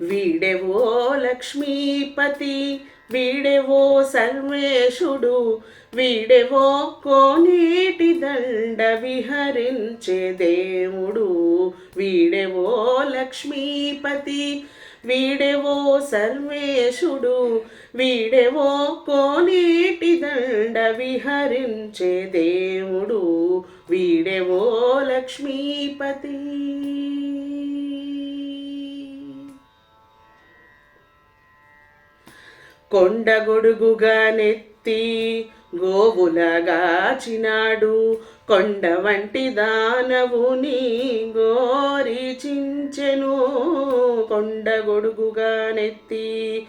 వీడెవో లక్ష్మీపతి వీడెవో సర్వేశుడు వీడెవో కోనేటి దండ విహరించే దేవుడు వీడెవో లక్ష్మీపతి వీడెవో సర్వేశుడు వీడెవో కోనేటి దండ విహరించే దేవుడు వీడెవో లక్ష్మీపతి. కొండగొడుగుగా నెత్తి గోవులగాచినాడు. కొండ వంటి దానవుని గోరి చించెను. కొండగొడుగుగా నెత్తి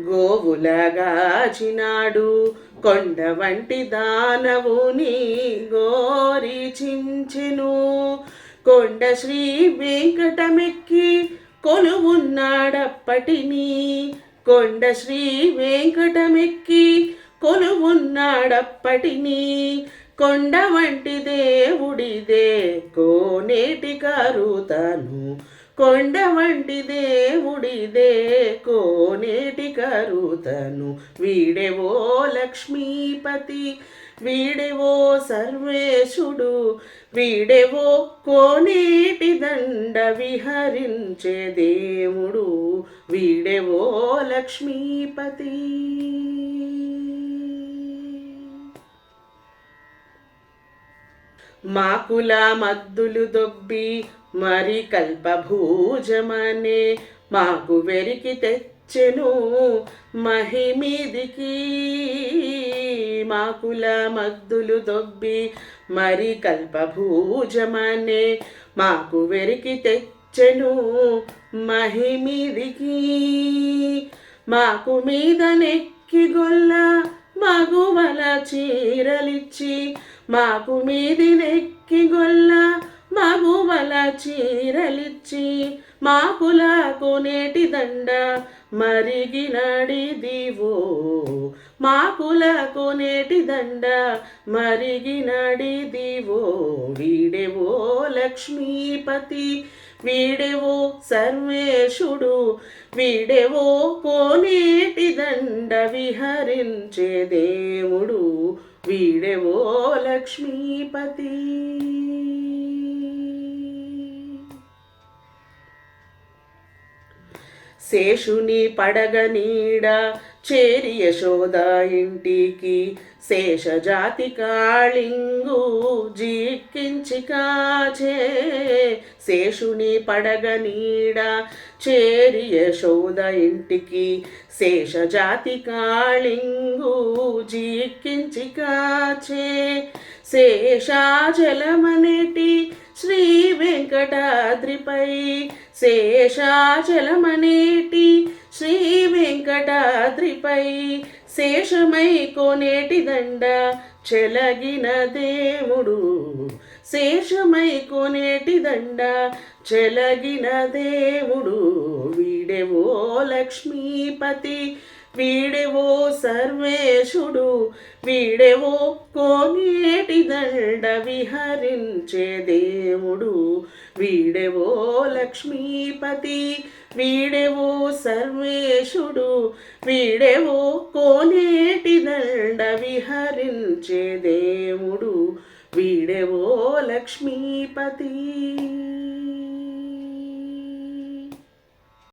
గోవులగాచినాడు. కొండ వంటి దానవుని గోరి చించెను. కొండ శ్రీ వెంకటమెక్కి కొలువున్నాడప్పటిని. కొండ శ్రీ వెంకటమెక్కి కొలువున్నాడప్పటిని. కొండ వంటి దేవుడిదే కోనేటి కరుతను. కొండ వంటి దేవుడిదే కోనేటి కరుతను. వీడేవో లక్ష్మీపతి వీడేవో సర్వేశుడు వీడేవో కోనేటి దండ విహరించే దేవుడు. వీడేవో లక్ష్మీపతి. మాకుల మద్దులు దొబ్బి మరి కల్పభూజమనే మాకు వెరికి తెచ్చెను మహిమీదికి. మాకుల మద్దులు దొబ్బి మరి కల్పభూజమనే మాకు వెరికి చెను మహిమీదికి. మాకు మీద నెక్కి గొల్ల మగువల చీరలిచ్చి మాకు మీది నెక్కి గొల్ల మగువల చీరలిచ్చి మాకుల కొనేటి దండ మరిగినడిదివో. మాకుల నేటి దండ మరిగినడిదివో వీడెవో లక్ష్మీపతి వీడెవో సర్వేశుడు వీడెవో పోనేటి దండ విహరించే దేవుడు వీడెవో లక్ష్మీపతి. శేషుని పడగ నీడ చేరి యశోద ఇంటికి. శేషజాతి కాళింగు జీక్కించి కాచే. శేషుని పడగ నీడ చేరి యశోద ఇంటికి. శేషజాతి కాళింగు జీక్కించి కాచే. శేషాచలమనేటి శ్రీ వెంకటాద్రిపై శేషాచలమనేటి శ్రీ వెంకటాద్రిపై శేషమై కోనేటి దండ చెలగిన దేవుడు. శేషమై కోనేటి దండ చెలగిన దేవుడు. వీడెవో లక్ష్మీపతి వీడెవో సర్వేశుడు వీడెవో కోనేటి దండ విహరించే దేవుడు వీడెవో లక్ష్మీపతి వీడెవో సర్వేశుడు వీడెవో కోనేటి దండ విహరించే దేవుడు వీడెవో లక్ష్మీపతి.